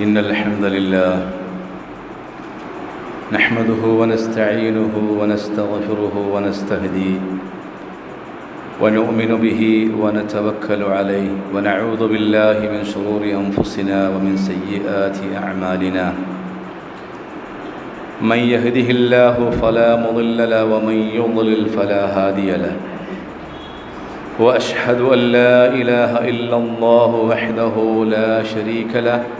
إن الحمد لله نحمده ونستعينه ونستغفره ونستهديه ونؤمن به ونتوكل عليه ونعوذ بالله من شرور أنفسنا ومن سيئات أعمالنا. من يهده الله فلا مضل له ومن يضلل فلا هادي له. وأشهد أن لا إله إلا الله وحده لا شريك له.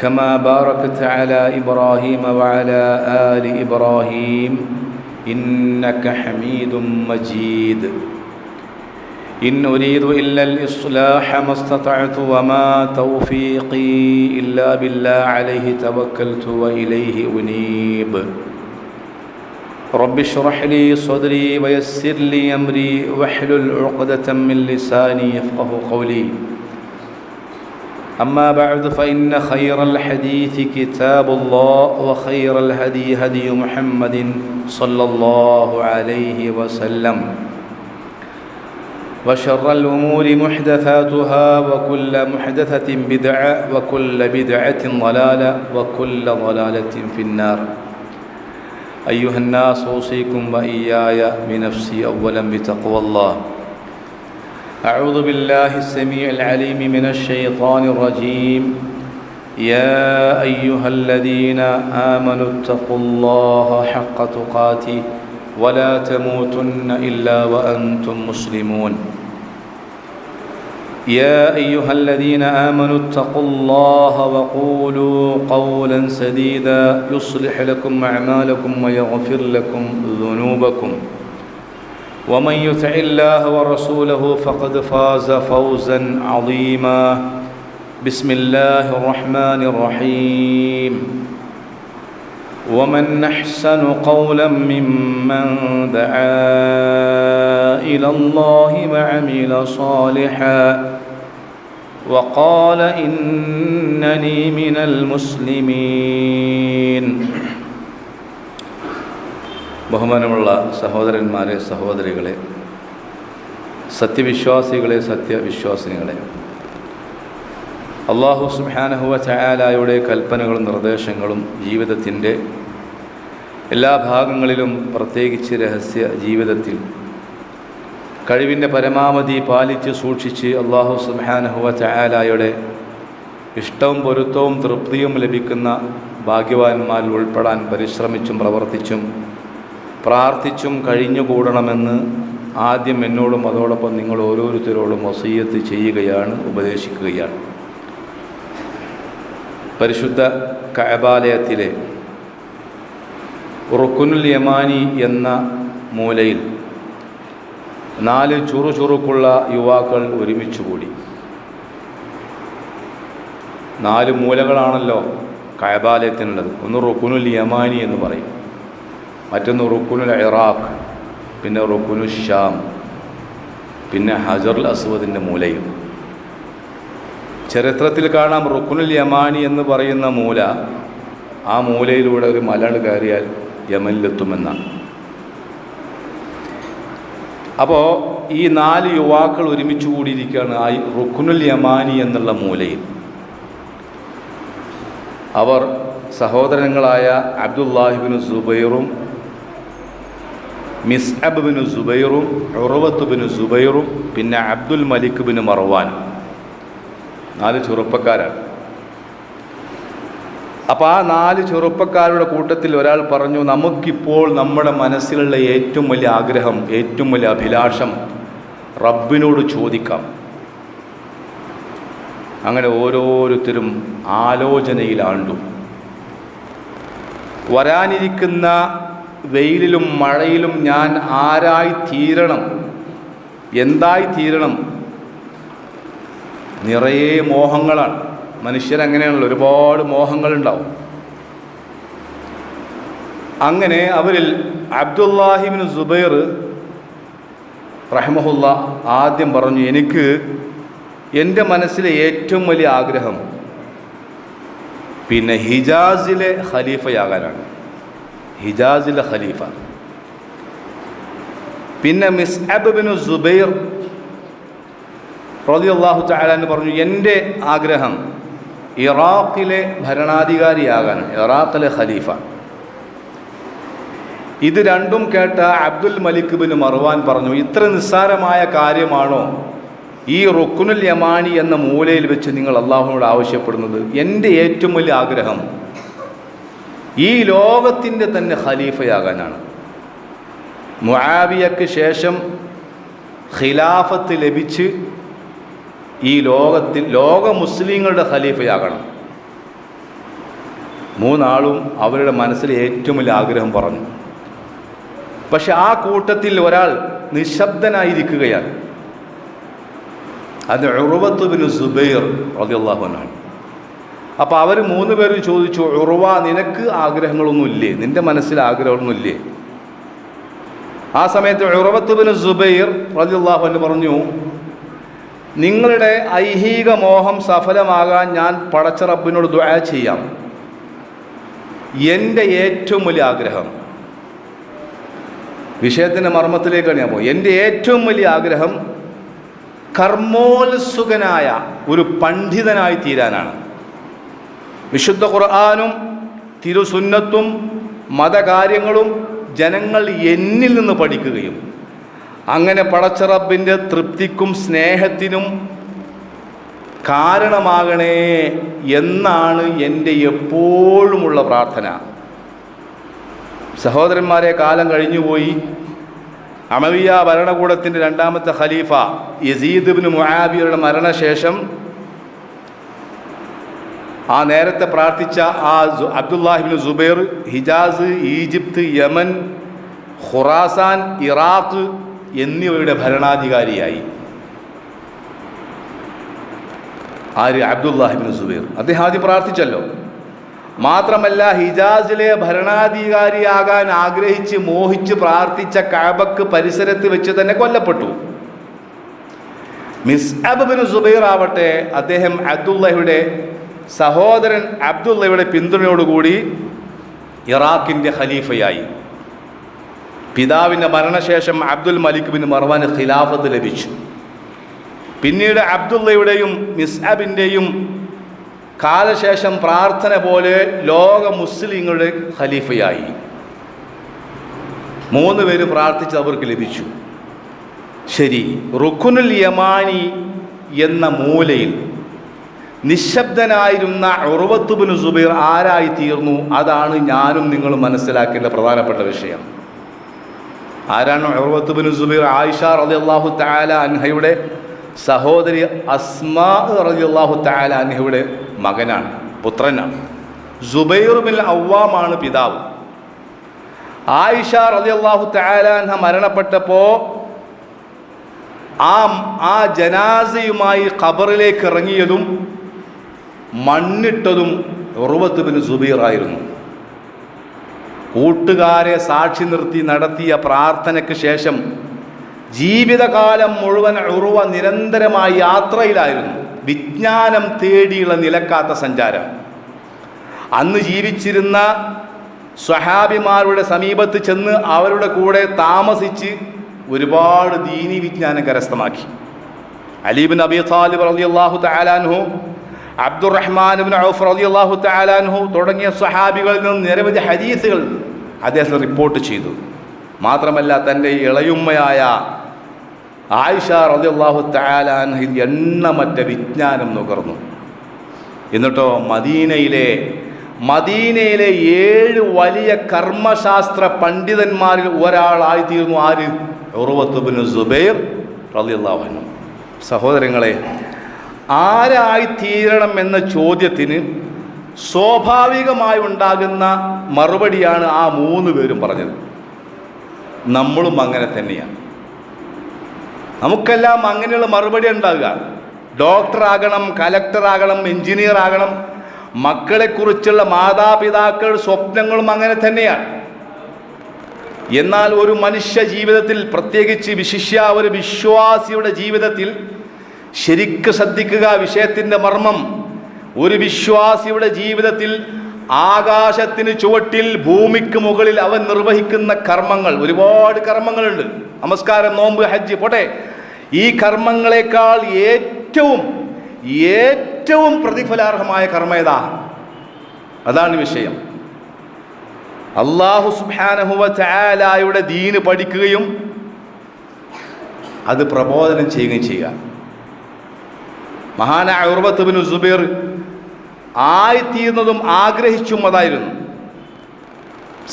كما باركت على إبراهيم وعلى آل إبراهيم إنك حميد مجيد. إن أريد إلا الإصلاح ما استطعت وما توفيقي إلا بالله عليه توكلت وإليه أنيب. رب اشرح لي صدري ويسر لي أمري واحلل عقدة من لساني يفقه قولي. أما بعد فإن خير الحديث كتاب الله وخير الهدي هدي محمد صلى الله عليه وسلم وشر الأمور محدثاتها وكل محدثة بدعة وكل بدعة ضلالة وكل ضلالة في النار. أيها الناس أوصيكم وإياي بنفسي أولا بتقوى الله. أعوذ بالله السميع العليم من الشيطان الرجيم. يا أيها الذين آمنوا اتقوا الله حق تقاته ولا تموتن إلا وأنتم مسلمون. يا أيها الذين آمنوا اتقوا الله وقولوا قولا سديدا يصلح لكم أعمالكم ويغفر لكم ذنوبكم. ومن يطع الله ورسوله فقد فاز فوزا عظيما. بسم الله الرحمن الرحيم. ومن أحسن قولا ممن دعا إلى الله وعمل صالحا وقال إنني من المسلمين. ബഹുമാനമുള്ള സഹോദരന്മാരെ സഹോദരികളെ സത്യവിശ്വാസികളെ സത്യവിശ്വാസിനികളെ അള്ളാഹു സുഹാനഹുവ ചായാലായുടെ കൽപ്പനകളും നിർദ്ദേശങ്ങളും ജീവിതത്തിന്റെ എല്ലാ ഭാഗങ്ങളിലും പ്രത്യേകിച്ച് രഹസ്യ ജീവിതത്തിൽ കഴിവിന്റെ പരമാവധി പാലിച്ച് സൂക്ഷിച്ച് അള്ളാഹു സുഹാനഹുവ ചായാലായുടെ ഇഷ്ടവും പൊരുത്തവും തൃപ്തിയും ലഭിക്കുന്ന ഭാഗ്യവാന്മാരിൽ ഉൾപ്പെടാൻ പരിശ്രമിച്ചും പ്രവർത്തിച്ചും പ്രാർത്ഥിച്ചും കഴിഞ്ഞുകൂടണമെന്ന് ആദ്യം എന്നോടും അതോടൊപ്പം നിങ്ങൾ ഓരോരുത്തരോടും വസീയത്ത് ചെയ്യുകയാണ് ഉപദേശിക്കുകയാണ്. പരിശുദ്ധ കഅബാലയത്തിലെ റുക്കുനുൽ യമാനി എന്ന മൂലയിൽ നാല് ചുറുചുറുക്കുള്ള യുവാക്കൾ ഒരുമിച്ച് കൂടി. നാല് മൂലകളാണല്ലോ കയബാലയത്തിനുള്ളത് ഒന്ന് റുക്കുനുൽ യമാനി എന്ന് പറയും. മറ്റൊന്ന് റുക്കുനുൽ ഇറാഖ് പിന്നെ റുക്കുനു ഷാം പിന്നെ ഹജറുൽ അസ്വദിന്റെ മൂലയും. ചരിത്രത്തിൽ കാണാം റുക്കുനുൽ യമാനി എന്ന് പറയുന്ന മൂല ആ മൂലയിലൂടെ ഒരു മലകൾ കയറിയാൽ യമനിലെത്തുമെന്നാണ്. അപ്പോൾ ഈ നാല് യുവാക്കൾ ഒരുമിച്ച് കൂടിയിരിക്കുകയാണ് ആ റുക്കുനുൽ യമാനി എന്നുള്ള മൂലയിൽ. അവർ സഹോദരങ്ങളായ അബ്ദുല്ലാഹിബിൻ സുബൈറും മിസ് അബ്ബിന് സുബൈറും ഉറവത്ത് ബിന് സുബൈറും പിന്നെ അബ്ദുൽ മലിക് ബിന് മർവാൻ. നാല് ചെറുപ്പക്കാരാണ്. അപ്പോൾ ആ നാല് ചെറുപ്പക്കാരുടെ കൂട്ടത്തിൽ ഒരാൾ പറഞ്ഞു നമുക്കിപ്പോൾ നമ്മുടെ മനസ്സിലുള്ള ഏറ്റവും വലിയ ആഗ്രഹം ഏറ്റവും വലിയ അഭിലാഷം റബ്ബിനോട് ചോദിക്കാം. അങ്ങനെ ഓരോരുത്തരും ആലോചനയിലാണ്ടു. വരാനിരിക്കുന്ന വെയിലിലും മഴയിലും ഞാൻ ആരായി തീരണം? എന്തായി തീരണം? നിറയെ മോഹങ്ങളാണ്. മനുഷ്യരങ്ങനെയാണല്ലോ ഒരുപാട് മോഹങ്ങളുണ്ടാവും. അങ്ങനെ അവരിൽ അബ്ദുല്ലാഹിബിൻ സുബൈർ റഹ്മഹുല്ല ആദ്യം പറഞ്ഞു എനിക്ക് എന്റെ മനസ്സിലെ ഏറ്റവും വലിയ ആഗ്രഹം പിന്നെ ഹിജാസിലെ ഖലീഫയാകാനാണ്. ഹിജാസിലെ ഖലീഫ. പിന്നെ മിസ് അബിനു സുബൈർ റതി അള്ളാഹു ചാലാന്ന് പറഞ്ഞു എന്റെ ആഗ്രഹം ഇറാഖിലെ ഭരണാധികാരിയാകാനാണ് ഇറാഖിലെ ഖലീഫ. ഇത് രണ്ടും കേട്ട അബ്ദുൽ മലിക് ബിൻ മർവാൻ പറഞ്ഞു ഇത്ര നിസ്സാരമായ കാര്യമാണോ ഈ റുക്കുനുൽ യമാനി എന്ന മൂലയിൽ വെച്ച് നിങ്ങൾ അള്ളാഹുവിനോട് ആവശ്യപ്പെടുന്നത്? എന്റെ ഏറ്റവും വലിയ ആഗ്രഹം ഈ ലോകത്തിന്റെ തന്നെ ഖലീഫയാകാനാണ്. മുആവിയക്ക് ശേഷം ഖിലാഫത്ത് ലഭിച്ച് ഈ ലോകത്തിൽ ലോക മുസ്ലിങ്ങളുടെ ഖലീഫയാകണം. മൂന്നാളും അവരുടെ മനസ്സിൽ ഏറ്റവും വലിയ ആഗ്രഹം പറഞ്ഞു. പക്ഷെ ആ കൂട്ടത്തിൽ ഒരാൾ നിശബ്ദനായിരിക്കുകയാണ്. അത് ഉറുവത്തുബിന് സുബൈർ റളിയല്ലാഹുനാണ് അപ്പോൾ അവർ മൂന്ന് പേരും ചോദിച്ചു ഉറുവ നിനക്ക് ആഗ്രഹങ്ങളൊന്നുമില്ലേ? നിന്റെ മനസ്സിൽ ആഗ്രഹമൊന്നുമില്ലേ ആ സമയത്ത് ഉറവത്തുബിന് സുബൈർ റളിയല്ലാഹു പറഞ്ഞു നിങ്ങളുടെ ഐഹിക മോഹം സഫലമാകാൻ ഞാൻ പടച്ച റബ്ബിനോട് ദുആ ചെയ്യാം. എന്റെ ഏറ്റവും വലിയ ആഗ്രഹം. വിഷയത്തിന്റെ മർമ്മത്തിലേക്കാണ് ഞാൻ പോകും എന്റെ ഏറ്റവും വലിയ ആഗ്രഹം കർമ്മോത്സുകനായ ഒരു പണ്ഡിതനായി തീരാനാണ്. വിശുദ്ധ ഖുർആാനും തിരുസുന്നത്തും മതകാര്യങ്ങളും ജനങ്ങൾ എന്നിൽ നിന്ന് പഠിക്കുകയും അങ്ങനെ പടച്ചറബിന്റെ തൃപ്തിക്കും സ്നേഹത്തിനും കാരണമാകണേ എന്നാണ് എന്റെ എപ്പോഴുമുള്ള പ്രാർത്ഥന. സഹോദരന്മാരെ കാലം കഴിഞ്ഞുപോയി. അമവിയ ഭരണകൂടത്തിന്റെ രണ്ടാമത്തെ ഖലീഫ യസീദ് ഇബ്നു മുആബിയുടെ മരണശേഷം ആ നേരത്തെ പ്രാർത്ഥിച്ച ആ Abdullah ibn Zubair Hijaz Egypt Yemen Khurasan Iraq എന്നിവയുടെ ഭരണാധികാരിയായി. ആര്? അബ്ദുല്ലാഹിബിൻ സുബൈർ. അദ്ദേഹം ആദ്യം പ്രാർത്ഥിച്ചല്ലോ. മാത്രമല്ല ഹിജാസിലെ ഭരണാധികാരിയാകാൻ ആഗ്രഹിച്ച് മോഹിച്ച് പ്രാർത്ഥിച്ച കാബക്ക് പരിസരത്ത് വെച്ച് തന്നെ കൊല്ലപ്പെട്ടു. മിസ് അബിൻ സുബൈർ ആവട്ടെ അദ്ദേഹം അബ്ദുള്ളയുടെ സഹോദരൻ അബ്ദുള്ളയുടെ പിന്തുണയോടുകൂടി ഇറാഖിന്റെ ഖലീഫയായി. പിതാവിന്റെ മരണശേഷം അബ്ദുൽ മലിക് ബിൻ മർവാന് ഖിലാഫത്ത് ലഭിച്ചു. പിന്നീട് അബ്ദുള്ളയുടെയും മിസ്അബിന്റെയും കാലശേഷം പ്രാർത്ഥന പോലെ ലോക മുസ്ലിങ്ങളുടെ ഖലീഫയായി. മൂന്ന് പേര് പ്രാർത്ഥിച്ച് അവർക്ക് ലഭിച്ചു. ശരി റുഖുനുൽ യമാനി എന്ന മൂലയിൽ നിശബ്ദനായിരുന്ന ഉറവത്തുബിന് സുബൈർ ആരായി തീർന്നു? അതാണ് ഞാനും നിങ്ങളും മനസ്സിലാക്കേണ്ട പ്രധാനപ്പെട്ട വിഷയം. ആരാണ് ഉറവത്തുബിന് സുബൈർ? ആയിഷ റതി അള്ളാഹു താല അൻഹയുടെ സഹോദരി അസ്മാ റതി അള്ളാഹു താല അൻഹയുടെ മകനാണ് പുത്രനാണ്. സുബൈർ ബിൻ അവ്വാമാണ് പിതാവ്. ആയിഷ റളിയല്ലാഹു തആല അൻഹ മരണപ്പെട്ടപ്പോൾ ആ ആ ജനാസയുമായി ഖബറിലേക്ക് ഇറങ്ങിയതും മണ്ണിട്ടതും ഉറുവത്ത് ബിൻ സുബീറായിരുന്നു കൂട്ടുകാരെ സാക്ഷി നിർത്തി നടത്തിയ പ്രാർത്ഥനയ്ക്ക് ശേഷം ജീവിതകാലം മുഴുവൻ ഉറുവ നിരന്തരമായി യാത്രയിലായിരുന്നു. വിജ്ഞാനം തേടിയുള്ള നിലക്കാത്ത സഞ്ചാരം. അന്ന് ജീവിച്ചിരുന്ന സ്വഹാബിമാരുടെ സമീപത്ത് ചെന്ന് അവരുടെ കൂടെ താമസിച്ച് ഒരുപാട് ദീനി വിജ്ഞാനം കരസ്ഥമാക്കി. അലീബിൻ അബി താലിബ് അള്ളാഹു തആലാൻഹു അബ്ദുറഹ്മാൻ ഔഫ് തആലാൻഹു തുടങ്ങിയ സഹാബികളിൽ നിന്ന് നിരവധി ഹദീസുകൾ അദ്ദേഹത്തിന് റിപ്പോർട്ട് ചെയ്തു. മാത്രമല്ല തന്റെ ഇളയുമ്മയായ ആയിഷ റളിയല്ലാഹു തആലാൻഹു എണ്ണമറ്റ വിജ്ഞാനം നുകർന്നു. എന്നിട്ടോ മദീനയിലെ മദീനയിലെ ഏഴ് വലിയ കർമ്മശാസ്ത്ര പണ്ഡിതന്മാരിൽ ഒരാളായിത്തീർന്നു ആര്? ഉറുവത്തുബിന് സുബൈർ റളിയല്ലാഹു അൻഹു. സഹോദരങ്ങളെ ആരായിത്തീരണം എന്ന ചോദ്യത്തിന് സ്വാഭാവികമായി ഉണ്ടാകുന്ന മറുപടിയാണ് ആ മൂന്ന് പേരും പറഞ്ഞത്. നമ്മളും അങ്ങനെ തന്നെയാണ് നമുക്കെല്ലാം അങ്ങനെയുള്ള മറുപടി ഉണ്ടാകുക ഡോക്ടറാകണം കലക്ടറാകണം എഞ്ചിനീയർ ആകണം മക്കളെക്കുറിച്ചുള്ള മാതാപിതാക്കൾ സ്വപ്നങ്ങളും അങ്ങനെ തന്നെയാണ് എന്നാൽ ഒരു മനുഷ്യ ജീവിതത്തിൽ പ്രത്യേകിച്ച് വിശിഷ്യ ഒരു വിശ്വാസിയുടെ ജീവിതത്തിൽ ശരിക്ക് ശ്രദ്ധിക്കുക വിഷയത്തിന്റെ മർമ്മം. ഒരു വിശ്വാസിയുടെ ജീവിതത്തിൽ ആകാശത്തിന് ചുവട്ടിൽ ഭൂമിക്ക് മുകളിൽ അവൻ നിർവഹിക്കുന്ന കർമ്മങ്ങൾ. ഒരുപാട് കർമ്മങ്ങളുണ്ട്. നമസ്കാരം നോമ്പ് ഹജ്ജ്. പോട്ടെ. ഈ കർമ്മങ്ങളെക്കാൾ ഏറ്റവും ഏറ്റവും പ്രതിഫലാർഹമായ കർമ്മ ഏതാ? അതാണ് വിഷയം. അള്ളാഹു സുബാനഹുവ ചായാലായുടെ ദീന് പഠിക്കുകയും അത് പ്രബോധനം ചെയ്യുകയും ചെയ്യുക. മഹാനായ ഉർവത്തുബിന് സുബീർ ആയിത്തീരുന്നതും ആഗ്രഹിച്ചും അതായിരുന്നു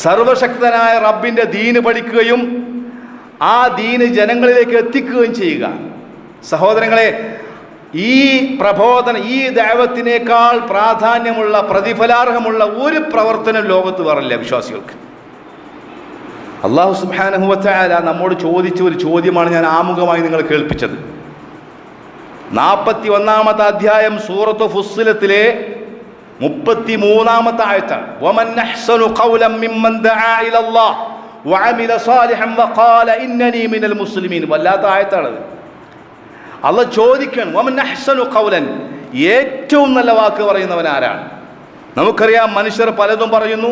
സർവശക്തനായ റബ്ബിന്റെ ദീന് പഠിക്കുകയും ആ ദീന് ജനങ്ങളിലേക്ക് എത്തിക്കുകയും ചെയ്യുക. സഹോദരങ്ങളെ ഈ പ്രബോധന ഈ ദൈവത്തിനേക്കാൾ പ്രാധാന്യമുള്ള പ്രതിഫലാർഹമുള്ള ഒരു പ്രവർത്തനം ലോകത്ത് പറയില്ല വിശ്വാസികൾക്ക്. അള്ളാഹു സുബാനഹുവല നമ്മോട് ചോദിച്ച ഒരു ചോദ്യമാണ് ഞാൻ ആമുഖമായി നിങ്ങൾ കേൾപ്പിച്ചത്. നാൽപ്പത്തി ഒന്നാമത്തെ അധ്യായം സൂറത്ത് ഫുസ്സിലത്തിലെ മുപ്പത്തി മൂന്നാമത്തെ ആയത്താണ് وَمَنْ أَحْسَنُ قَوْلًا مِّمَّنْ دَعَا إِلَى اللَّهِ وَعَمِلَ صَالِحًا وَقَالَ إِنَّنِي مِنَ الْمُسْلِمِينَ വല്ലാത്ത ആയത്താണത് അല്ല ചോദിക്കണം വമൻ അഹ്സനു ഖൗലൻ ഏറ്റവും നല്ല വാക്ക് പറയുന്നവൻ ആരാണ് നമുക്കറിയാം മനുഷ്യർ പലതും പറയുന്നു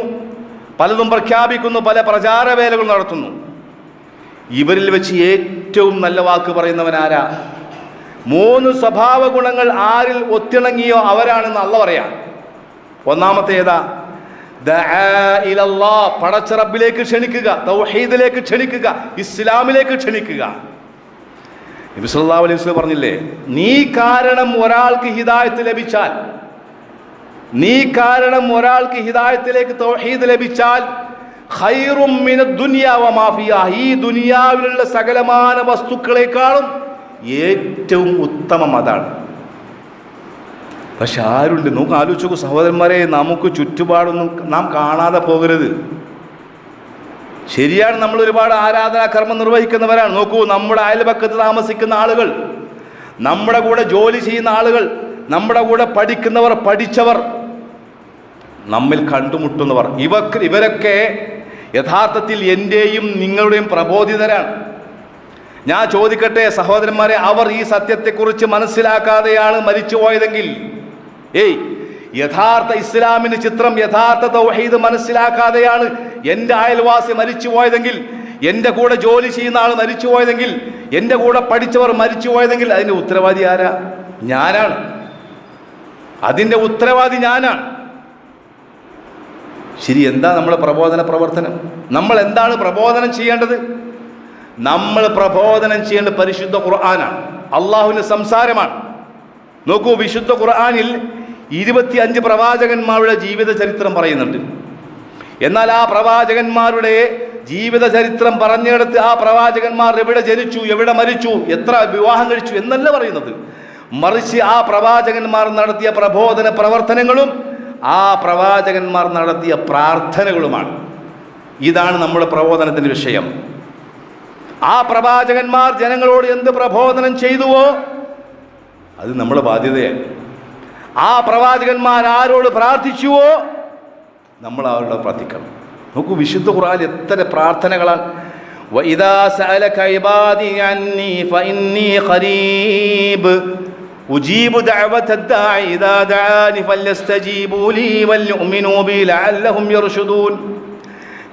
പലതും പ്രഖ്യാപിക്കുന്നു പല പ്രചാരവേലകൾ നടത്തുന്നു ഇവരിൽ വെച്ച് ഏറ്റവും നല്ല വാക്ക് പറയുന്നവൻ ആരാ മൂന്ന് സ്വഭാവ ഗുണങ്ങൾ ആരിൽ ഒത്തിണങ്ങിയോ അവരാണെന്ന് അല്ല പറയാം. ഒന്നാമത്തെ ഏതാ? പടച്ചറബിലേക്ക് ക്ഷണിക്കുക തൗഹീദിലേക്ക് ക്ഷണിക്കുക ഇസ്ലാമിലേക്ക് ക്ഷണിക്കുക. അലൈഹി വസ്ലം പറഞ്ഞില്ലേ നീ കാരണം ഒരാൾക്ക് ഹിദായത്ത് ലഭിച്ചാൽ നീ കാരണം ഒരാൾക്ക് ഹിദായത്തിലേക്ക് തൗഹീദ് ലഭിച്ചാൽ ഹൈറും മിന ദുനിയാ വ മാ ഈ ദുനിയാവിലുള്ള സകലമാന വസ്തുക്കളെക്കാളും ഏറ്റവും ഉത്തമം അതാണ്. പക്ഷെ ആരുണ്ട്? നമുക്ക് ആലോചിച്ചു സഹോദരന്മാരെ നമുക്ക് ചുറ്റുപാടൊന്നും നാം കാണാതെ പോകരുത്. ശരിയാണ് നമ്മൾ ഒരുപാട് ആരാധനാ കർമ്മം നിർവഹിക്കുന്നവരാണ്. നോക്കൂ നമ്മുടെ അയൽപക്കത്ത് താമസിക്കുന്ന ആളുകൾ നമ്മുടെ കൂടെ ജോലി ചെയ്യുന്ന ആളുകൾ നമ്മുടെ കൂടെ പഠിക്കുന്നവർ പഠിച്ചവർ നമ്മിൽ കണ്ടുമുട്ടുന്നവർ. ഇവ ഇവരൊക്കെ യഥാർത്ഥത്തിൽ എന്റെയും നിങ്ങളുടെയും പ്രബോധിതരാണ്. ഞാൻ ചോദിക്കട്ടെ സഹോദരന്മാരെ അവർ ഈ സത്യത്തെക്കുറിച്ച് മനസ്സിലാക്കാതെയാണ് മരിച്ചുപോയതെങ്കിൽ ഏയ് യഥാർത്ഥ ഇസ്ലാമിന് ചിത്രം യഥാർത്ഥ തൗഹീദ് മനസ്സിലാക്കാതെയാണ് എന്റെ അയൽവാസി മരിച്ചുപോയതെങ്കിൽ എന്റെ കൂടെ ജോലി ചെയ്യുന്ന ആൾ മരിച്ചുപോയതെങ്കിൽ എന്റെ കൂടെ പഠിച്ചവർ മരിച്ചുപോയതെങ്കിൽ അതിന്റെ ഉത്തരവാദി ആരാ? ഞാനാണ്. അതിന്റെ ഉത്തരവാദി ഞാനാണ്. ശരി എന്താ നമ്മുടെ പ്രബോധന പ്രവർത്തനം? നമ്മൾ എന്താണ് പ്രബോധനം ചെയ്യേണ്ടത്? നമ്മൾ പ്രബോധനം ചെയ്യേണ്ട പരിശുദ്ധ ഖുർആനാണ്. അള്ളാഹുവിന്റെ സംസാരമാണ്. നോക്കൂ വിശുദ്ധ ഖുർആാനിൽ ഇരുപത്തി അഞ്ച് പ്രവാചകന്മാരുടെ ജീവിത ചരിത്രം പറയുന്നുണ്ട്. എന്നാൽ ആ പ്രവാചകന്മാരുടെ ജീവിത ചരിത്രം പറഞ്ഞെടുത്ത് ആ പ്രവാചകന്മാർ എവിടെ ജനിച്ചു എവിടെ മരിച്ചു എത്ര വിവാഹം കഴിച്ചു എന്നല്ല പറയുന്നത്. മറിച്ച് ആ പ്രവാചകന്മാർ നടത്തിയ പ്രബോധന പ്രവർത്തനങ്ങളും ആ പ്രവാചകന്മാർ നടത്തിയ പ്രാർത്ഥനകളുമാണ്. ഇതാണ് നമ്മുടെ പ്രബോധനത്തിന്റെ വിഷയം. ആ പ്രവാചകന്മാർ ജനങ്ങളോട് എന്ത് പ്രബോധനം ചെയ്തുവോ അത് നമ്മുടെ ബാധ്യതയാണ് ആ പ്രവാചകന്മാർ ആരോട് പ്രാർത്ഥിച്ചുവോ നമ്മൾ അവരോട് പ്രാർത്ഥിക്കണം നോക്കൂ വിശുദ്ധ ഖുർആൻ എത്ര പ്രാർത്ഥനകളാണ് وَإِذَا سَأَلَكَ عِبَادِي عَنِّي فَإِنِّي قَرِيبٌ أُجِيبُ دَعْوَةَ الدَّاعِ إِذَا دَعَانِ فَلْيَسْتَجِيبُوا لِي وَلْيُؤْمِنُوا بِي لَعَلَّهُمْ يَرْشُدُونَ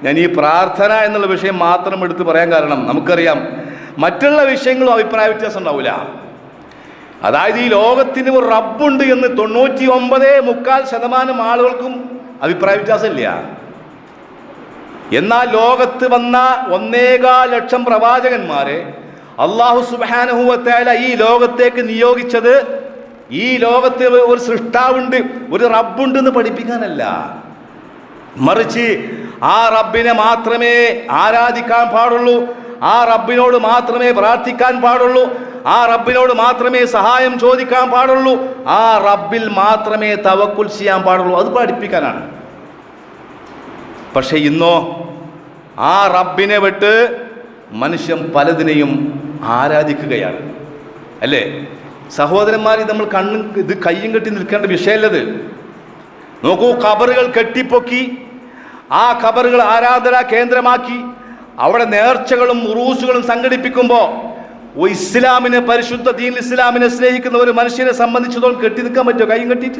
ഞാൻ ഈ പ്രാർത്ഥന എന്നുള്ള വിഷയം മാത്രം എടുത്ത് പറയാൻ കാരണം നമുക്കറിയാം മറ്റുള്ള വിഷയങ്ങളും അഭിപ്രായ വ്യത്യാസം ഉണ്ടാവില്ല അതായത് ഈ ലോകത്തിന് ഒരു റബ്ബുണ്ട് എന്ന് തൊണ്ണൂറ്റി ഒമ്പതേ മുക്കാൽ ശതമാനം ആളുകൾക്കും അഭിപ്രായ വ്യത്യാസമില്ല. എന്നാൽ ലോകത്ത് വന്ന ഒന്നേകാൽ ലക്ഷം പ്രവാചകന്മാരെ അള്ളാഹു സുബാനഹുവത്തേല ഈ ലോകത്തേക്ക് നിയോഗിച്ചത് ഈ ലോകത്ത് ഒരു സൃഷ്ടാവുണ്ട് ഒരു റബ്ബുണ്ട് എന്ന് പഠിപ്പിക്കാനല്ല. മറിച്ച് ആ റബ്ബിനെ മാത്രമേ ആരാധിക്കാൻ പാടുള്ളൂ. ആ റബ്ബിനോട് മാത്രമേ പ്രാർത്ഥിക്കാൻ പാടുള്ളൂ. ആ റബ്ബിനോട് മാത്രമേ സഹായം ചോദിക്കാൻ പാടുള്ളൂ. ആ റബ്ബിൽ മാത്രമേ തവക്കുൽ ചെയ്യാൻ പാടുള്ളൂ. അത് പഠിപ്പിക്കാനാണ്. പക്ഷെ ഇന്നോ ആ റബ്ബിനെ വിട്ട് മനുഷ്യൻ പലതിനെയും ആരാധിക്കുകയാണ്. അല്ലേ? സഹോദരന്മാർ നമ്മൾ കണ്ണും ഇത് കയ്യും കെട്ടി നിൽക്കേണ്ട വിഷയമല്ലത് നോക്കൂ കബറുകൾ കെട്ടിപ്പൊക്കി ആ ഖബറുകൾ ആരാധനാ കേന്ദ്രമാക്കി. അവിടെ നേർച്ചകളും ഉറൂസുകളും സംഘടിപ്പിക്കുമ്പോൾ ഇസ്ലാമിനെ പരിശുദ്ധ ദീൻ ഇസ്ലാമിനെ സ്നേഹിക്കുന്ന ഒരു മനുഷ്യനെ സംബന്ധിച്ചിടത്തോളം കെട്ടി നിൽക്കാൻ പറ്റുമോ? കൈയും കെട്ടിയിട്ട്.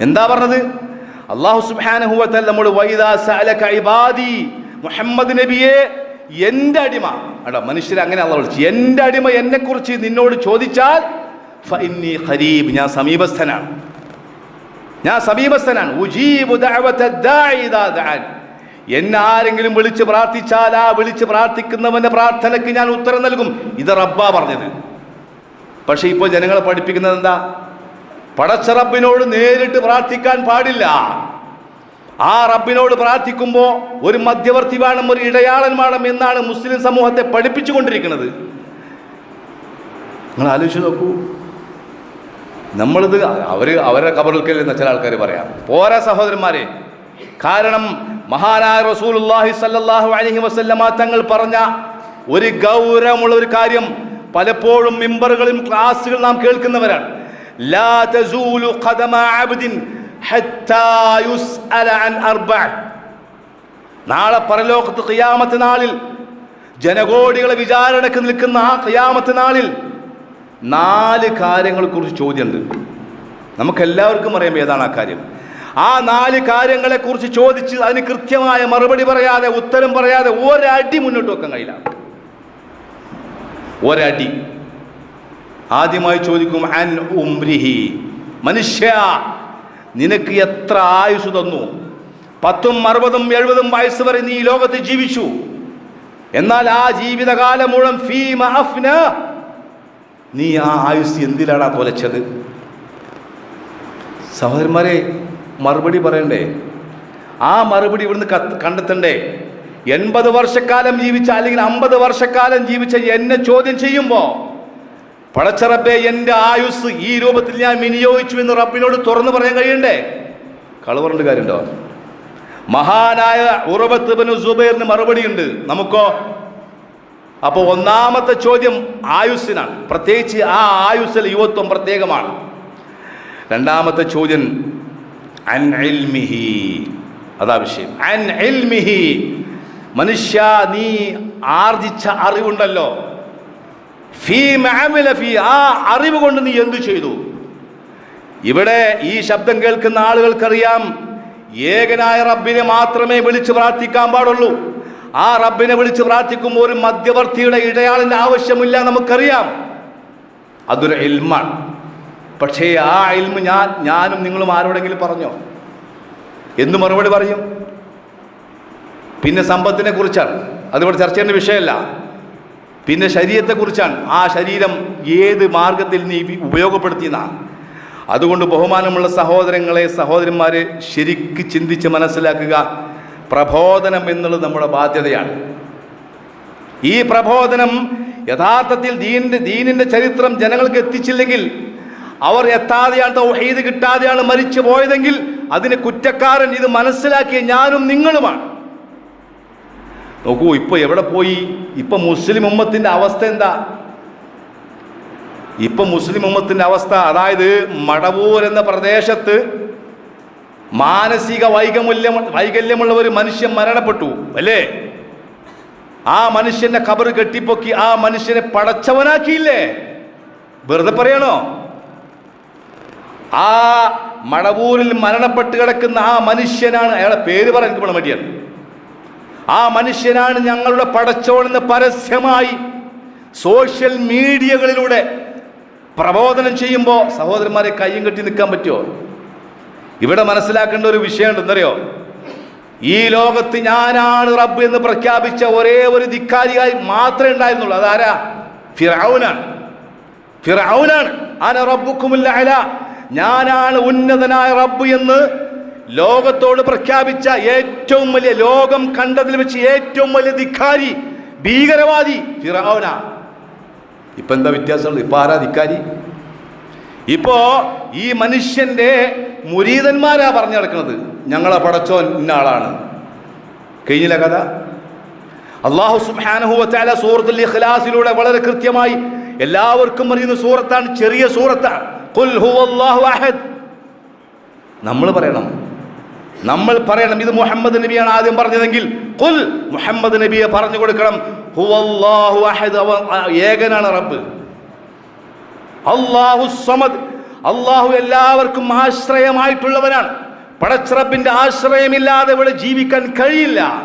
എന്താ പറഞ്ഞത്? അള്ളാഹു സുബാനഹുവത്തൽ നമ്മൾ ഇബാദി മുഹമ്മദ് നബിയെ എന്റെ അടിമ. അടാ മനുഷ്യരെ അങ്ങനെ അള്ള വിളിച്ചു. എന്റെ അടിമ എന്നെക്കുറിച്ച് നിന്നോട് ചോദിച്ചാൽ ഫഇന്നി ഖരീബ് ഞാൻ സമീപസ്ഥനാണ്. ഞാൻ സമീപസ്ഥനാണ്. എന്നെ ആരെങ്കിലും വിളിച്ച് പ്രാർത്ഥിച്ചാൽ ആ വിളിച്ച് പ്രാർത്ഥിക്കുന്നവന്റെ പ്രാർത്ഥനയ്ക്ക് ഞാൻ ഉത്തരം നൽകും. ഇത് റബ്ബ പറഞ്ഞത്. പക്ഷെ ഇപ്പോൾ ജനങ്ങളെ പഠിപ്പിക്കുന്നത് എന്താ? പടച്ച റബ്ബിനോട് നേരിട്ട് പ്രാർത്ഥിക്കാൻ പാടില്ല. ആ റബ്ബിനോട് പ്രാർത്ഥിക്കുമ്പോൾ ഒരു മധ്യവർത്തി വേണം ഒരു ഇടയാളൻ വേണം എന്നാണ് മുസ്ലിം സമൂഹത്തെ പഠിപ്പിച്ചു കൊണ്ടിരിക്കുന്നത് നിങ്ങൾ ആലോചിച്ച് നോക്കൂ. നമ്മളിത് അവർ അവരുടെ എന്ന ചില ആൾക്കാർ പറയാം. പോരാ സഹോദരന്മാരെ കാരണം മഹാനായ റസൂലുള്ളാഹി സല്ലാഹു അലഹി വസല്ലമ തങ്ങൾ പറഞ്ഞ ഒരു ഗൗരവമുള്ള ഒരു കാര്യം പലപ്പോഴും മിമ്പറുകളും ക്ലാസ്സുകൾ നാം കേൾക്കുന്നവരാണ്. നാളെ പരലോകത്ത് ഖിയാമത്ത് നാളിൽ ജനകോടികളെ വിചാരണക്ക് നിൽക്കുന്ന ആ ഖിയാമത്ത് നാളിൽ നാല് കാര്യങ്ങളെക്കുറിച്ച് ചോദ്യമുണ്ട്. നമുക്കെല്ലാവർക്കും അറിയാം ഏതാണ് ആ കാര്യം. ആ നാല് കാര്യങ്ങളെക്കുറിച്ച് ചോദിച്ച് അതിന് കൃത്യമായ മറുപടി പറയാതെ ഉത്തരം പറയാതെ ഒരടി മുന്നോട്ട് വെക്കാൻ കഴിയില്ല. ഒരടി. ആദ്യമായി ചോദിക്കും അൻ ഉംരിഹി. മനുഷ്യ നിനക്ക് എത്ര ആയുസ് തന്നു? പത്തും അറുപതും എഴുപതും വയസ്സ് വരെ നീ ലോകത്ത് ജീവിച്ചു. എന്നാൽ ആ ജീവിതകാലം മുഴുവൻ ഫീമ അഫ്ന നീ ആ ആയുസ് എന്തിലാടാ തൊലച്ചത്? സഹോദരന്മാരെ മറുപടി പറയണ്ടേ? ആ മറുപടി ഇവിടുന്ന് കണ്ടെത്തണ്ടേ? എൺപത് വർഷക്കാലം ജീവിച്ച അല്ലെങ്കിൽ അമ്പത് വർഷക്കാലം ജീവിച്ച എന്നെ ചോദ്യം ചെയ്യുമ്പോൾ പടച്ചറപ്പേ എന്റെ ആയുസ് ഈ രൂപത്തിൽ ഞാൻ വിനിയോഗിച്ചു എന്ന് റബ്ബിനോട് തുറന്നു പറയാൻ കഴിയണ്ടേ? കളവറിന്റെ കാര്യമുണ്ടോ? മഹാനായ ഉറബത്ത് ബിൻ സുബൈറിന് മറുപടിയുണ്ട്. നമുക്കോ അപ്പോൾ ഒന്നാമത്തെ ചോദ്യം ആയുസ്സിനാണ്. പ്രത്യേകിച്ച് ആ ആയുസ്സിൽ യുവത്വം പ്രത്യേകമാണ്. രണ്ടാമത്തെ ചോദ്യം അൻ ഇൽമിഹി. അതാ വിഷയം. അൻ മനുഷ്യ നീ ആർജിച്ച അറിവുണ്ടല്ലോ. ഫീ ഫീ. ആ അറിവ് കൊണ്ട് നീ എന്തു ചെയ്തു? ഇവിടെ ഈ ശബ്ദം കേൾക്കുന്ന ആളുകൾക്കറിയാം ഏകനായ റബ്ബിനെ മാത്രമേ വിളിച്ച് പ്രാർത്ഥിക്കാൻ പാടുള്ളൂ. ആ റബ്ബിനെ വിളിച്ച് പ്രാർത്ഥിക്കുമ്പോൾ ഒരു മധ്യവർത്തിയുടെ ഇടയാളിന്റെ ആവശ്യമില്ല നമുക്കറിയാം. അതൊരു ഇൽമാണ്. പക്ഷേ ആ ഇൽമ് ഞാൻ ഞാനും നിങ്ങളും ആരോടെങ്കിലും പറഞ്ഞോ? എന്ന് മറുപടി പറയും. പിന്നെ സമ്പത്തിനെ കുറിച്ചാണ്. അതിവിടെ ചർച്ച ചെയ്യേണ്ട വിഷയമല്ല. പിന്നെ ശരീരത്തെക്കുറിച്ചാണ് ആ ശരീരം ഏത് മാർഗത്തിൽ നീ ഉപയോഗപ്പെടുത്തിയെന്നാണ്. അതുകൊണ്ട് ബഹുമാനമുള്ള സഹോദരങ്ങളെ സഹോദരന്മാരെ ശരിക്ക് ചിന്തിച്ച് മനസ്സിലാക്കുക. പ്രബോധനം എന്നുള്ളത് നമ്മുടെ ബാധ്യതയാണ്. ഈ പ്രബോധനം യഥാർത്ഥത്തിൽ ദീനിന്റെ ദീനിന്റെ ചരിത്രം ജനങ്ങൾക്ക് എത്തിച്ചില്ലെങ്കിൽ അവർ എത്താതെയാണ് തൗഹീദ് കിട്ടാതെയാണ് മരിച്ചു പോയതെങ്കിൽ അതിന് കുറ്റക്കാരൻ ഇത് മനസ്സിലാക്കിയ ഞാനും നിങ്ങളുമാണ്. നോക്കൂ ഇപ്പൊ എവിടെ പോയി? ഇപ്പൊ മുസ്ലിം ഉമ്മത്തിന്റെ അവസ്ഥ എന്താ? ഇപ്പൊ മുസ്ലിം ഉമ്മത്തിന്റെ അവസ്ഥ അതായത് മടവൂർ എന്ന പ്രദേശത്ത് മാനസിക വൈകമൂല്യം വൈകല്യമുള്ള ഒരു മനുഷ്യൻ മരണപ്പെട്ടു അല്ലേ? ആ മനുഷ്യന്റെ കബർ കെട്ടിപ്പൊക്കി ആ മനുഷ്യനെ പടച്ചവനാക്കിയില്ലേ? വെറുതെ പറയണോ? ആ മടവൂരിൽ മരണപ്പെട്ട് കിടക്കുന്ന ആ മനുഷ്യനാണ് അയാളെ പേര് പറയാൻ എനിക്ക് ഇവിടെ മടിയാണ്. ആ മനുഷ്യനാണ് ഞങ്ങളുടെ പടച്ചോണെന്ന് പരസ്യമായി സോഷ്യൽ മീഡിയകളിലൂടെ പ്രബോധനം ചെയ്യുമ്പോൾ സഹോദരന്മാരെ കയ്യും കെട്ടി നിൽക്കാൻ പറ്റുമോ ഇവിടെ മനസ്സിലാക്കേണ്ട ഒരു വിഷയമുണ്ട് എന്തറിയോ ഈ ലോകത്ത് ഞാനാണ് റബ്ബ് എന്ന് പ്രഖ്യാപിച്ച ഒരേ ഒരു ധിക്കാരിയായി മാത്രമേ ഉണ്ടായിരുന്നുള്ളൂ. അതാരാ? ഫിറൌനാണ്. ഫിറൌനാണ്. ആന റബ്ബുക്കുമില്ല അല. ഞാനാണ് ഉന്നതനായ റബ്ബ് എന്ന് ലോകത്തോട് പ്രഖ്യാപിച്ച ഏറ്റവും വലിയ ലോകം കണ്ടതിൽ വെച്ച് ഏറ്റവും വലിയ ധിക്കാരി ഭീകരവാദി ഫിറൌന. ഇപ്പൊ എന്താ വ്യത്യാസമുള്ളത്? ഇപ്പൊ ആരാ ധിക്കാരി? ഇപ്പോ ഈ മനുഷ്യന്റെ മുരീതന്മാരാ പറഞ്ഞു നടക്കുന്നത്. ഞങ്ങളെ പടച്ചോൻ ഇന്ന ആളാണ് കഴിഞ്ഞില്ല കഥ? അള്ളാഹു സുബ്ഹാനഹു വതആല സൂറത്തുൽ ഇഖ്ലാസിലൂടെ വളരെ കൃത്യമായി എല്ലാവർക്കും അറിയുന്ന സൂറത്താണ് ചെറിയ സൂറത്താണ് നമ്മൾ പറയണം. നമ്മൾ പറയണം. ഇത് മുഹമ്മദ് നബിയാണ് ആദ്യം പറഞ്ഞതെങ്കിൽ കുൽ മുഹമ്മദ് നബിയെ പറഞ്ഞു കൊടുക്കണം. ഹുവല്ലാഹു അഹദ് ഏകനാണ് റബ്ബ്. അള്ളാഹു സമദ്. അള്ളാഹു എല്ലാവർക്കും ആശ്രയമായിട്ടുള്ളവനാണ്. പടച്ചിറപ്പിന്റെ ആശ്രയമില്ലാതെ ഇവിടെ ജീവിക്കാൻ കഴിയില്ല.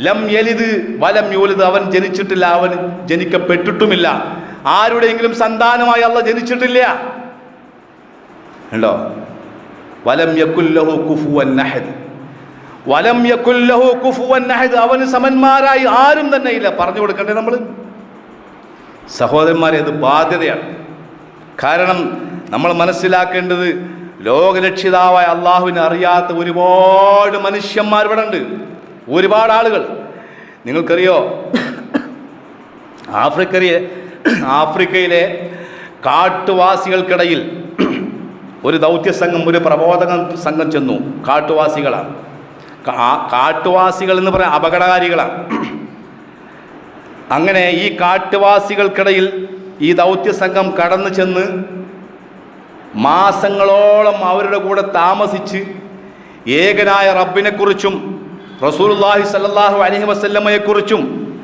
ലം എലിത് വലം യോലിത് അവൻ ജനിച്ചിട്ടില്ല അവൻ ജനിക്കപ്പെട്ടിട്ടുമില്ല. ആരുടെയെങ്കിലും സന്താനമായി അല്ല ജനിച്ചിട്ടില്ല. ഉണ്ടോ വലം യക്കുല്ലഹു കുഫുവൻ നഹദ്. വലം യക്കുല്ലഹു കുഫുവൻ നഹദ്. അവന് സമന്മാരായി ആരും തന്നെ ഇല്ല. പറഞ്ഞു കൊടുക്കണ്ടേ നമ്മൾ സഹോദരന്മാരെ അത് ബാധ്യതയാണ്. കാരണം നമ്മൾ മനസ്സിലാക്കേണ്ടത് ലോകരക്ഷിതാവായ അള്ളാഹുവിനെ അറിയാത്ത ഒരുപാട് മനുഷ്യന്മാർ ഇവിടെ ഉണ്ട്. ഒരുപാട് ആളുകൾ. നിങ്ങൾക്കറിയോ? ആഫ്രിക്കയിലെ ആഫ്രിക്കയിലെ കാട്ടുവാസികൾക്കിടയിൽ ഒരു ദൗത്യ സംഘം ഒരു പ്രബോധക സംഘം ചെന്നു. കാട്ടുവാസികളാണ്. കാട്ടുവാസികൾ എന്ന് പറയാൻ അപകടകാരികളാണ്. അങ്ങനെ ഈ കാട്ടുവാസികൾക്കിടയിൽ ഈ ദൗത്യ സംഘം കടന്നു ചെന്ന് മാസങ്ങളോളം അവരുടെ കൂടെ താമസിച്ച് ഏകനായ റബ്ബിനെക്കുറിച്ചും റസൂലുള്ളാഹി സല്ലാഹു അലഹി വസല്ലമയെക്കുറിച്ചും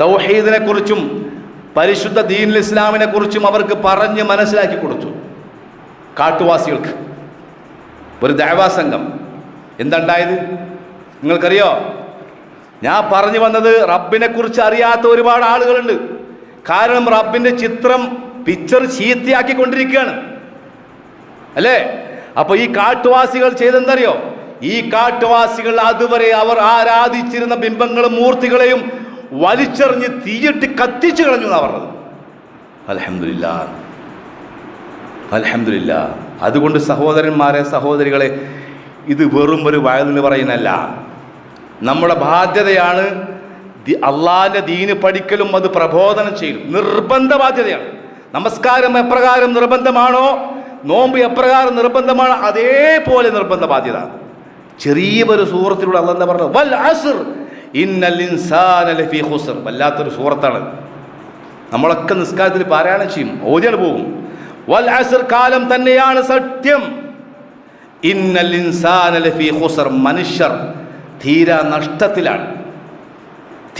തൗഹീദിനെക്കുറിച്ചും പരിശുദ്ധ ദീനുൽ ഇസ്ലാമിനെ കുറിച്ചും അവർക്ക് പറഞ്ഞ് മനസ്സിലാക്കി കൊടുത്തു. കാട്ടുവാസികൾക്ക്. ഒരു ദേവാസംഘം എന്തുണ്ടായത്? നിങ്ങൾക്കറിയോ? ഞാൻ പറഞ്ഞു വന്നത് റബ്ബിനെക്കുറിച്ച് അറിയാത്ത ഒരുപാട് ആളുകളുണ്ട്. കാരണം റബ്ബിന്റെ ചിത്രം പിക്ചർ ചീത്തയാക്കിക്കൊണ്ടിരിക്കുകയാണ് അല്ലേ? അപ്പൊ ഈ കാട്ടുവാസികൾ ചെയ്തെന്തറിയോ? ഈ കാട്ടുവാസികൾ അതുവരെ അവർ ആരാധിച്ചിരുന്ന ബിംബങ്ങളും മൂർത്തികളെയും വലിച്ചെറിഞ്ഞ് തീയിട്ട് കത്തിച്ചു കളഞ്ഞു എന്നാ പറഞ്ഞത്. അലഹമില്ല അലഹമില്ല അതുകൊണ്ട് സഹോദരന്മാരെ സഹോദരികളെ ഇത് വെറും ഒരു വയലിന് പറയുന്നല്ല നമ്മുടെ ബാധ്യതയാണ് അള്ളാഹിന്റെ ദീന് പഠിക്കലും അത് പ്രബോധനം ചെയ്യലും. നിർബന്ധ ബാധ്യതയാണ് നമസ്കാരം എപ്രകാരം നിർബന്ധമാണോ? നോമ്പ് എപ്രകാരം നിർബന്ധമാണോ? അതേപോലെ നിർബന്ധ ബാധ്യത ചെറിയ ഒരു സൂറത്തിലൂടെ അല്ല എന്താ പറഞ്ഞത്? ലഫീ വല്ലാത്തൊരു സൂറത്താണ്. നമ്മളൊക്കെ നിസ്കാരത്തിൽ പാരായണം ചെയ്യും. ഓതിയാണ് പോകും. വൽ അസ്ർ കാലം തന്നെയാണ് സത്യം. ലഫീ ഖുസ്ർ. മനുഷ്യർ തീരാ നഷ്ടത്തിലാണ്.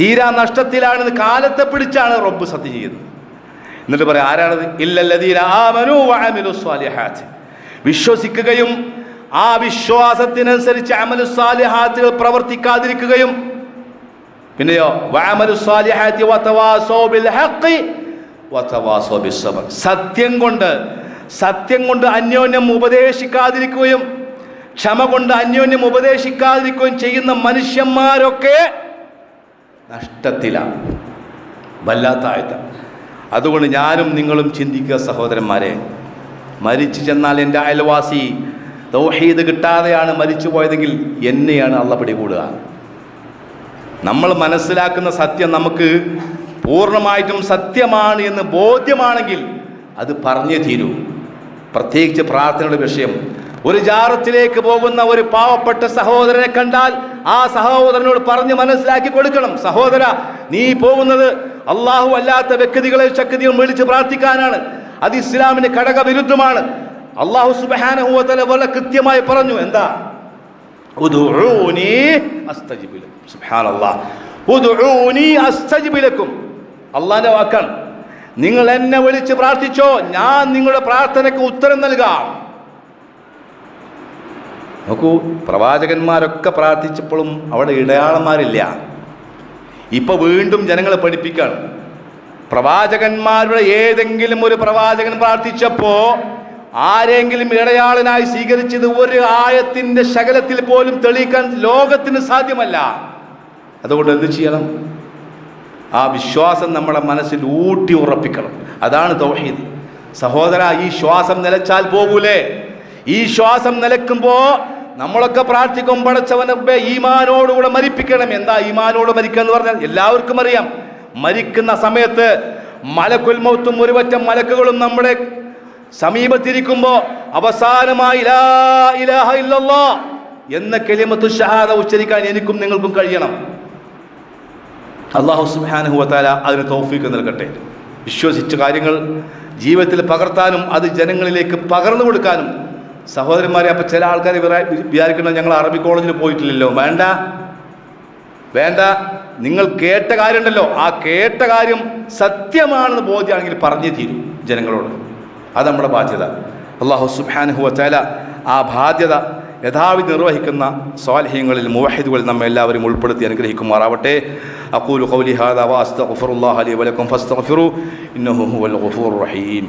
തീരാ നഷ്ടത്തിലാണ് കാലത്തെ പിടിച്ചാണ് റബ്ബ് സത്യം ചെയ്യുന്നത്. എന്നിട്ട് പറയാം ആരാണത്? വഅമിലു വിശ്വസിക്കുകയും ആ വിശ്വാസത്തിനനുസരിച്ച് അമലുസ്വാലിഹാത്തുകൾ പ്രവർത്തിക്കാതിരിക്കുകയും പിന്നെയോ സത്യം കൊണ്ട് സത്യം കൊണ്ട് അന്യോന്യം ഉപദേശിക്കാതിരിക്കുകയും ക്ഷമ കൊണ്ട് അന്യോന്യം ഉപദേശിക്കാതിരിക്കുകയും ചെയ്യുന്ന മനുഷ്യന്മാരൊക്കെ നഷ്ടത്തിലാണ് വല്ലാത്ത ആയത്ത. അതുകൊണ്ട് ഞാനും നിങ്ങളും ചിന്തിക്കുക സഹോദരന്മാരെ മരിച്ചു ചെന്നാൽ എന്റെ അയൽവാസി തൗഹീദ് കിട്ടാതെയാണ് മരിച്ചു പോയതെങ്കിൽ എന്നെയാണ് അള്ള പിടികൂടുക. നമ്മൾ മനസ്സിലാക്കുന്ന സത്യം നമുക്ക് പൂർണമായിട്ടും സത്യമാണ് എന്ന് ബോധ്യമാണെങ്കിൽ അത് പറഞ്ഞേ തീരൂ. പ്രത്യേകിച്ച് പ്രാർത്ഥനയുടെ വിഷയം. ഒരു ജാറത്തിലേക്ക് പോകുന്ന ഒരു പാവപ്പെട്ട സഹോദരനെ കണ്ടാൽ ആ സഹോദരനോട് പറഞ്ഞ് മനസ്സിലാക്കി കൊടുക്കണം. സഹോദര നീ പോകുന്നത് അള്ളാഹു അല്ലാത്ത വ്യക്തികളെ ശക്തിയും വിളിച്ച് പ്രാർത്ഥിക്കാനാണ്. അത് ഇസ്ലാമിന് ഘടക വിരുദ്ധമാണ് അള്ളാഹു സുബാനഹുവല പോലെ കൃത്യമായി പറഞ്ഞു. എന്താ. അള്ളാന്റെ വാക്കാണ്. നിങ്ങൾ എന്നെ വിളിച്ച് പ്രാർത്ഥിച്ചോ ഞാൻ നിങ്ങളുടെ പ്രാർത്ഥനയ്ക്ക് ഉത്തരം നൽകാം. നോക്കൂ പ്രവാചകന്മാരൊക്കെ പ്രാർത്ഥിച്ചപ്പോഴും അവിടെ ഇടയാളന്മാരില്ല. ഇപ്പൊ വീണ്ടും ജനങ്ങളെ പഠിപ്പിക്കുകയാണ് പ്രവാചകന്മാരുടെ ഏതെങ്കിലും ഒരു പ്രവാചകൻ പ്രാർത്ഥിച്ചപ്പോൾ ആരെങ്കിലും ഇടയാളനായി സ്വീകരിച്ചത് ഒരു ആയത്തിന്റെ ശകലത്തിൽ പോലും തെളിയിക്കാൻ ലോകത്തിന് സാധ്യമല്ല. അതുകൊണ്ട് എന്ത് ചെയ്യണം? ആ വിശ്വാസം നമ്മുടെ മനസ്സിൽ ഊട്ടി ഉറപ്പിക്കണം. അതാണ് തൗഹീദ്. സഹോദര ഈ ശ്വാസം നിലച്ചാൽ പോകൂലേ? ഈ ശ്വാസം നിലക്കുമ്പോ നമ്മളൊക്കെ പ്രാർത്ഥിക്കും പടച്ചവനപ്പെ ഈമാനോടുകൂടെ മരിപ്പിക്കണം. എന്താ ഈമാനോട് മരിക്കുക എന്ന് പറഞ്ഞാൽ എല്ലാവർക്കും അറിയാം. മരിക്കുന്ന സമയത്ത് മലക്കുൽമൗത്തും ഒരുപറ്റം മലക്കുകളും നമ്മുടെ സമീപത്തിരിക്കുമ്പോ അവസാനമായി എന്ന കെളിമത്ത് ഷഹാദ ഉച്ചരിക്കാൻ എനിക്കും നിങ്ങൾക്കും കഴിയണം. അള്ളാഹു സുബ്ഹാനഹു ഹുവത്താല അതിന് തോഫിക്ക് നൽകട്ടെ. വിശ്വസിച്ച കാര്യങ്ങൾ ജീവിതത്തിൽ പകർത്താനും അത് ജനങ്ങളിലേക്ക് പകർന്നു കൊടുക്കാനും സഹോദരന്മാരെ അപ്പം ചില ആൾക്കാർ വിചാരിക്കണം ഞങ്ങൾ അറബി കോളേജിൽ പോയിട്ടില്ലല്ലോ. വേണ്ട. വേണ്ട. നിങ്ങൾ കേട്ട കാര്യമുണ്ടല്ലോ. ആ കേട്ട കാര്യം സത്യമാണെന്ന് ബോധ്യമാണെങ്കിൽ പറഞ്ഞു തീരും ജനങ്ങളോട്. അത് നമ്മുടെ ബാധ്യത. അള്ളാഹു സുബാനുഹു വച്ചാല ആ ബാധ്യത യഥാവിധി നിർവഹിക്കുന്ന സ്വാലഹ്യങ്ങളിൽ മുവഹിദുകൾ നമ്മെ എല്ലാവരും ഉൾപ്പെടുത്തി അനുഗ്രഹിക്കുമാറാവട്ടെ. അക്കൂലു ഖൗലി ഹാദാ വഅസ്തഗ്ഫിറുല്ലാഹ ലി വലക്കും ഫസ്തഫിറു ഇന്നഹു ഗഫൂർ റഹീം.